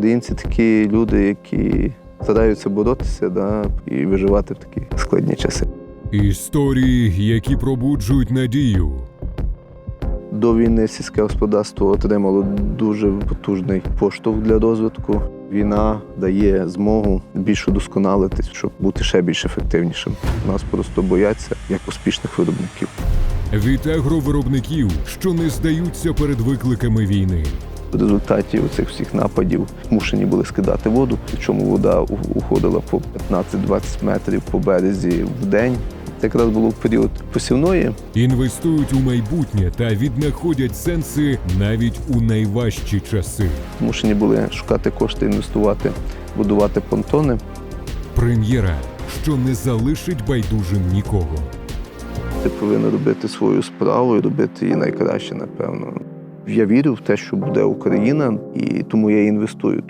Українці такі люди, які стараються боротися да, і виживати в такі складні часи. Історії, які пробуджують надію. До війни сільське господарство отримало дуже потужний поштовх для розвитку. Війна дає змогу більш удосконалитись, щоб бути ще більш ефективнішим. Нас просто бояться як успішних виробників. Від агровиробників, що не здаються перед викликами війни. В результаті цих всіх нападів змушені були скидати воду, причому вода уходила по 15-20 метрів по березі в день. Це якраз було в період посівної. Інвестують у майбутнє та віднаходять сенси навіть у найважчі часи. Змушені були шукати кошти, інвестувати, будувати понтони. Прем'єра, що не залишить байдужим нікого. Ти повинен робити свою справу і робити її найкраще, напевно. Я вірю в те, що буде Україна, і тому я інвестую.